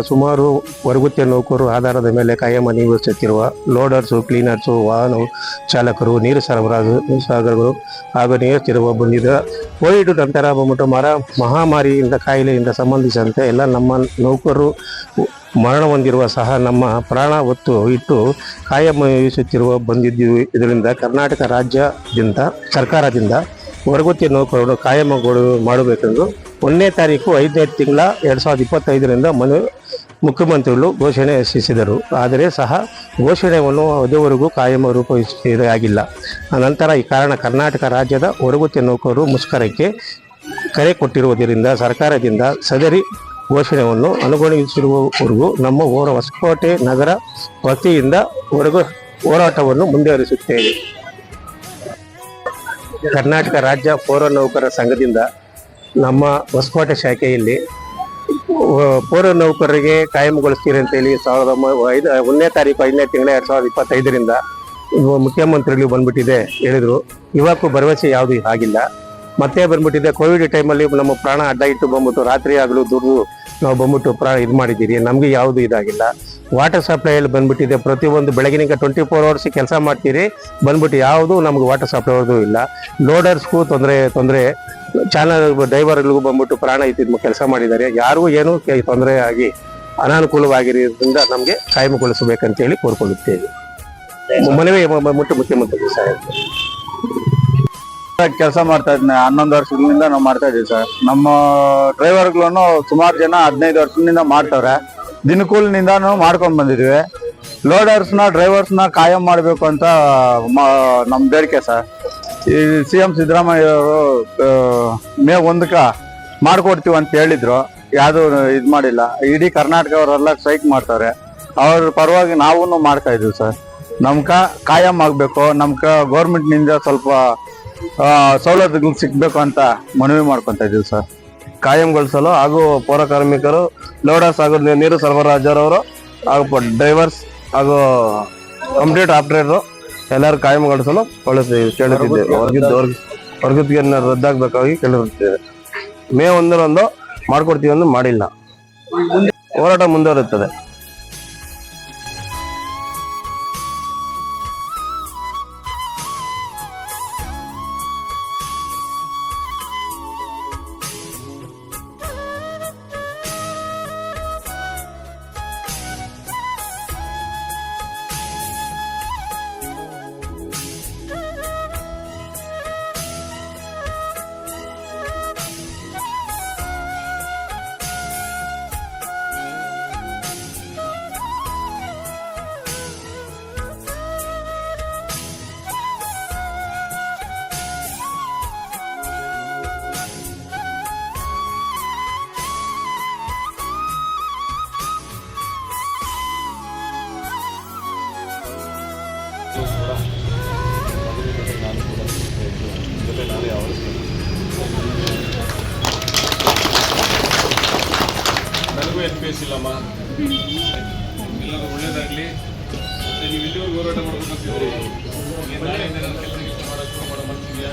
ಸುಮಾರು ವರ್ಗುತ್ಯ ನೌಕರು ಆಧಾರದ ಮೇಲೆ ಕಾಯಂ ನಿರ್ವಹಿಸುತ್ತಿರುವ ಲೋಡರ್ಸು, ಕ್ಲೀನರ್ಸು, ವಾಹನ ಚಾಲಕರು, ನೀರು ಸರಬರಾಜು, ಸಾಗರಗಳು ಹಾಗೂ ನಿಯೋಜಿಸಿರುವ ಬಂದಿದ್ದ ಕೋವಿಡ್ ನಂತರ ಬಂದ್ಬಿಟ್ಟು ಮರ ಮಹಾಮಾರಿಯಿಂದ ಕಾಯಿಲೆಯಿಂದ ಸಂಬಂಧಿಸಿದಂತೆ ಎಲ್ಲ ನಮ್ಮ ನೌಕರರು ಮರಣ ಹೊಂದಿರುವ ಸಹ ನಮ್ಮ ಪ್ರಾಣ ಹೊತ್ತು ಇಟ್ಟು ಕಾಯಂ ನಿವಸಿಸುತ್ತಿರುವ ಬಂದಿದ್ದೀವಿ ಇದರಿಂದ ಕರ್ನಾಟಕ ರಾಜ್ಯದಿಂದ, ಸರ್ಕಾರದಿಂದ ಹೊರಗುತ್ತಿ ನೌಕರರು ಕಾಯಮಗಳು ಮಾಡಬೇಕೆಂದು ಒಂದನೇ ತಾರೀಕು ಐದನೇ ತಿಂಗಳ ಎರಡು ಸಾವಿರದ ಇಪ್ಪತ್ತೈದರಿಂದ ಮನು ಮುಖ್ಯಮಂತ್ರಿಗಳು ಘೋಷಣೆ ರಚಿಸಿದರು ಆದರೆ ಸಹ ಘೋಷಣೆಯನ್ನು ಅದುವರೆಗೂ ಕಾಯಂ ರೂಪಿಸಿದಾಗಿಲ್ಲ ನಂತರ ಈ ಕಾರಣ ಕರ್ನಾಟಕ ರಾಜ್ಯದ ಹೊರಗುತ್ತಿ ನೌಕರರು ಮುಷ್ಕರಕ್ಕೆ ಕರೆ ಕೊಟ್ಟಿರುವುದರಿಂದ ಸರ್ಕಾರದಿಂದ ಸದರಿ ಘೋಷಣೆಯನ್ನು ಅನುಗುಣಿಸಿರುವವರೆಗೂ ನಮ್ಮ ಹೊರ ಹೊಸಕೋಟೆ ನಗರ ವತಿಯಿಂದ ಹೊರಗು ಹೋರಾಟವನ್ನು ಮುಂದುವರಿಸುತ್ತೇವೆ. ಕರ್ನಾಟಕ ರಾಜ್ಯ ಪೌರ ನೌಕರ ಸಂಘದಿಂದ ನಮ್ಮ ಹೊಸಕೋಟೆ ಶಾಖೆಯಲ್ಲಿ ಪೌರ ನೌಕರರಿಗೆ ಕಾಯಂಗೊಳಿಸ್ತೀರಿ ಅಂತ ಹೇಳಿ ಸಾವಿರದ ಐದು, ಒಂದನೇ ತಾರೀಕು, ಐದನೇ ತಿಂಗಳ ಎರಡು ಸಾವಿರದ ಇಪ್ಪತ್ತೈದರಿಂದ ಮುಖ್ಯಮಂತ್ರಿಗಳು ಬಂದ್ಬಿಟ್ಟಿದೆ, ಹೇಳಿದರು. ಇವಾಗೂ ಭರವಸೆ ಯಾವುದು ಆಗಿಲ್ಲ ಮತ್ತೆ ಬಂದ್ಬಿಟ್ಟಿದೆ. ಕೋವಿಡ್ ಟೈಮಲ್ಲಿ ನಮ್ಮ ಪ್ರಾಣ ಅಡ್ಡ ಇಟ್ಟು ಬಂದ್ಬಿಟ್ಟು ರಾತ್ರಿ ಆಗಲು ದುಡ್ಡು ನಾವು ಬಂದ್ಬಿಟ್ಟು ಪ್ರಾಣ ಇದು ಮಾಡಿದ್ದೀರಿ. ನಮಗೆ ಯಾವುದು ಇದಾಗಿಲ್ಲ. ವಾಟರ್ ಸಪ್ಲೈಯಲ್ಲಿ ಬಂದ್ಬಿಟ್ಟಿದೆ. ಪ್ರತಿಯೊಂದು ಬೆಳಗಿನಿಂದ ಟ್ವೆಂಟಿ ಫೋರ್ ಅವರ್ಸ್ ಕೆಲಸ ಮಾಡ್ತೀರಿ. ಬಂದ್ಬಿಟ್ಟು ಯಾವುದು ನಮ್ಗೆ ವಾಟರ್ ಸಪ್ಲೈ ಅವ್ರದ್ದು ಇಲ್ಲ. ಲೋಡರ್ಸ್ಗೂ ತೊಂದರೆ ತೊಂದರೆ. ಚಾನಲ್ ಡ್ರೈವರ್ಗಳಿಗೂ ಬಂದ್ಬಿಟ್ಟು ಪ್ರಾಣ ಇತ್ತು ಕೆಲಸ ಮಾಡಿದ್ದಾರೆ. ಯಾರಿಗೂ ಏನು ತೊಂದರೆ ಆಗಿ ಅನಾನುಕೂಲವಾಗಿರೋದ್ರಿಂದ ನಮಗೆ ಕಾಯಮಗೊಳಿಸಬೇಕಂತೇಳಿ ಕೋರ್ಕೊಳ್ಳುತ್ತೇವೆ ಮನವಿ ಮುಖ್ಯಮಂತ್ರಿ ಸಾಹೇಬ್ ಕೆಲಸ ಮಾಡ್ತಾ ಇದ್ದೀನಿ ಹನ್ನೊಂದು ವರ್ಷಗಳಿಂದ ನಾವು ಮಾಡ್ತಾ ಇದ್ದೀವಿ ಸರ್. ನಮ್ಮ ಡ್ರೈವರ್ಗಳನ್ನು ಸುಮಾರು ಜನ ಹದಿನೈದು ವರ್ಷದಿಂದ ಮಾಡ್ತಾರೆ ದಿನಕೂಲಿನಿಂದಾನು ಮಾಡ್ಕೊಂಡು ಬಂದಿದ್ವಿ ಲೋಡರ್ಸ್ನ, ಡ್ರೈವರ್ಸ್ನ ಕಾಯಂ ಮಾಡಬೇಕು ಅಂತ ನಮ್ಮ ನಮ್ ಬೇಡಿಕೆ ಸರ್. ಈ ಸಿ ಎಂ ಸಿದ್ದರಾಮಯ್ಯ ಅವರು ಮೇ ಒಂದಕ್ಕೆ ಮಾಡಿಕೊಡ್ತೀವಿ ಅಂತ ಹೇಳಿದ್ರು. ಯಾವುದು ಇದು ಮಾಡಿಲ್ಲ. ಇಡೀ ಕರ್ನಾಟಕವರೆಲ್ಲ ಸ್ಟ್ರೈಕ್ ಮಾಡ್ತಾರೆ ಅವ್ರ ಪರವಾಗಿ ನಾವೂ ಮಾಡ್ತಾ ಇದ್ದೀವಿ ಸರ್. ನಮ್ಗೆ ಕಾಯಂ ಆಗಬೇಕು. ನಮ್ಗೆ ಗೌರ್ಮೆಂಟ್ನಿಂದ ಸ್ವಲ್ಪ ಸವಲತ್ತುಗಳು ಸಿಗ್ಬೇಕು ಅಂತ ಮನವಿ ಮಾಡ್ಕೊಂತ ಇದೀವಿ ಸರ್. ಕಾಯಂಗೊಳಿಸಲು ಹಾಗೂ ಪೌರ ಕಾರ್ಮಿಕರು ಲೋಡರ್ಸ್ ಹಾಗೂ ನೀರು ಸರಬರಾಜರವರು ಹಾಗೂ ಡ್ರೈವರ್ಸ್ ಹಾಗೂ ಕಂಪ್ಲೀಟ್ ಆಪ್ರೇಟರು ಎಲ್ಲರೂ ಕಾಯಂಗೊಳಿಸಲು ಕೇಳುತ್ತಿದ್ದೇವೆ. ವರ್ಗದ್ಗೆಯನ್ನು ರದ್ದಾಗಬೇಕಾಗಿ ಕೇಳಿರುತ್ತೇವೆ. ಮೇ ಒಂದರಂದು ಮಾಡ್ಕೊಡ್ತೀವಿ ಎಂದು ಮಾಡಿಲ್ಲ. ಹೋರಾಟ ಮುಂದುವರುತ್ತದೆ ಎಲ್ಲರೂ ಒಳ್ಳೇದಾಗಲಿ. ಮತ್ತೆ ನೀವು ಇಲ್ಲಿ ಹೋರಾಟ ಮಾಡ್ಬೇಕಂತಿದ್ರಿ ನಾಳೆಯಿಂದ ನಾನು ಮಾಡೋಕ್ಕೆ ಮಾಡೋ ಮನಸ್ಸಿದೆಯಾ